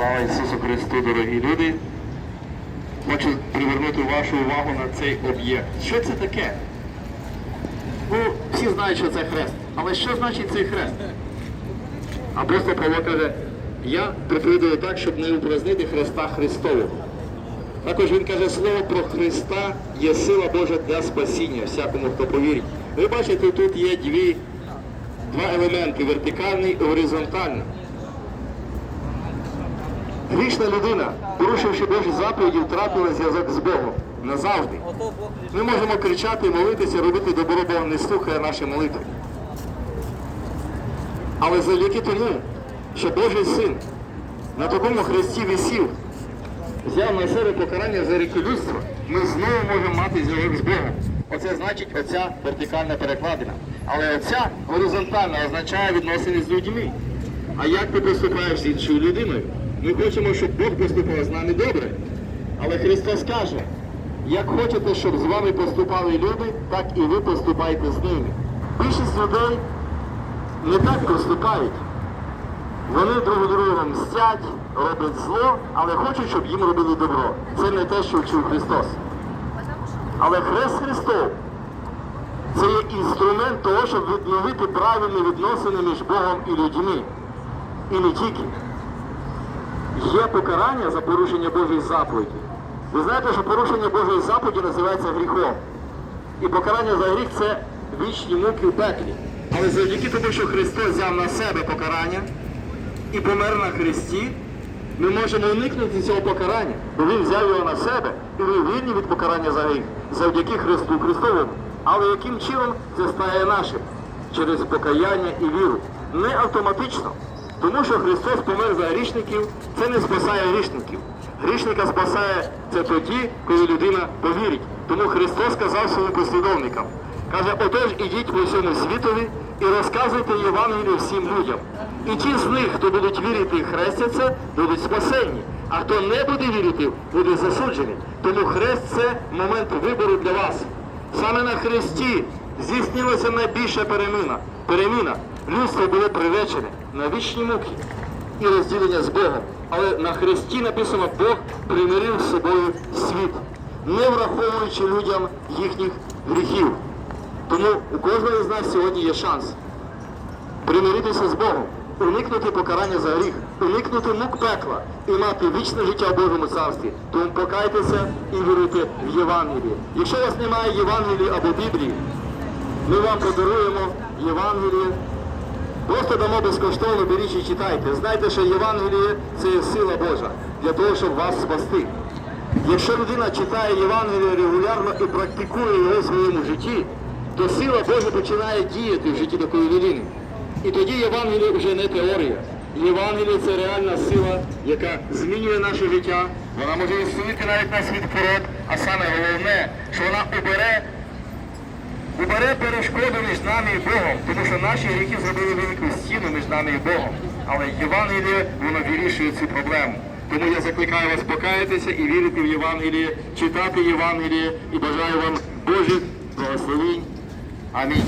Слава Ісусу Христу, дорогі люди! Хочу привернути вашу увагу на цей об'єкт. Що це таке? Ну, всі знають, що це хрест. Але що значить цей хрест? Апостол Павло каже, я приповідую так, щоб не упразнити Христа Христового. Також він каже, слово про Христа є сила Божа для спасіння всякому, хто повірить. Ви бачите, тут є дві, два елементи вертикальний і горизонтальний. Грішна людина, порушивши Божі заповіді, втратила зв'язок з Богом назавжди. Ми можемо кричати, молитися, робити добро, Бог не слухає наші молитви. Але завдяки тому, що Божий син на такому хресті висів, взяв на себе покарання за ріки ми знову можемо мати зв'язок з Богом. Оце значить оця вертикальна перекладина. Але оця горизонтальна означає відносини з людьми. А як ти поступаєш з іншою людиною? Ми хочемо, щоб Бог поступав з нами добре. Але Христос каже, як хочете, щоб з вами поступали люди, так і ви поступайте з ними. Більшість людей не так поступають. Вони друг друга мстять, роблять зло, але хочуть, щоб їм робили добро. Це не те, що вчив Христос. Але Хрест Христов це є інструмент того, щоб відновити правильні відносини між Богом і людьми. І не тільки. Є покарання за порушення Божої заповіді. Ви знаєте, що порушення Божої заповіді називається гріхом. І покарання за гріх це вічні муки в пеклі. Але завдяки тому, що Христос взяв на себе покарання і помер на Христі, ми можемо уникнути цього покарання, бо Він взяв його на себе і ви вільні від покарання за гріх завдяки Христу Христовому. Але яким чином це стає нашим? Через покаяння і віру. Не автоматично. Тому що Христос помер за грішників, це не спасає грішників. Грішника спасає це тоді, коли людина повірить. Тому Христос сказав своїм послідовникам. Каже, отож ідіть по всьому світові і розказуйте Євангелію всім людям. І ті з них, хто будуть вірити і хрестяться, будуть спасенні. А хто не буде вірити, буде засуджений. Тому хрест це момент вибору для вас. Саме на хресті здійснилася найбільша переміна. Переміна. Людство було приречене на вічні муки і розділення з Богом. Але на хресті написано, Бог примирив з собою світ, не враховуючи людям їхніх гріхів. Тому у кожного з нас сьогодні є шанс примиритися з Богом, уникнути покарання за гріх, уникнути мук пекла і мати вічне життя в Божому царстві. Тому покайтеся і віруйте в Євангеліє. Якщо у вас немає Євангелії або Біблії, ми вам подаруємо Євангеліє. Просто дамо безкоштовно, беріть і читайте. Знайте, що Євангеліє це сила Божа для того, щоб вас спасти. Якщо людина читає Євангеліє регулярно і практикує його в своєму житті, то сила Божа починає діяти в житті такої людини. І тоді Євангеліє вже не теорія. Євангеліє це реальна сила, яка змінює наше життя. Вона може відсунути навіть нас від пород, а саме головне, що вона убере Убере перешкоду між нами і Богом, тому що наші гріхи зробили велику стіну між нами і Богом. Але Євангеліє, воно вирішує цю проблему. Тому я закликаю вас покаятися і вірити в Євангеліє, читати Євангеліє і бажаю вам Божих благословень. Амінь.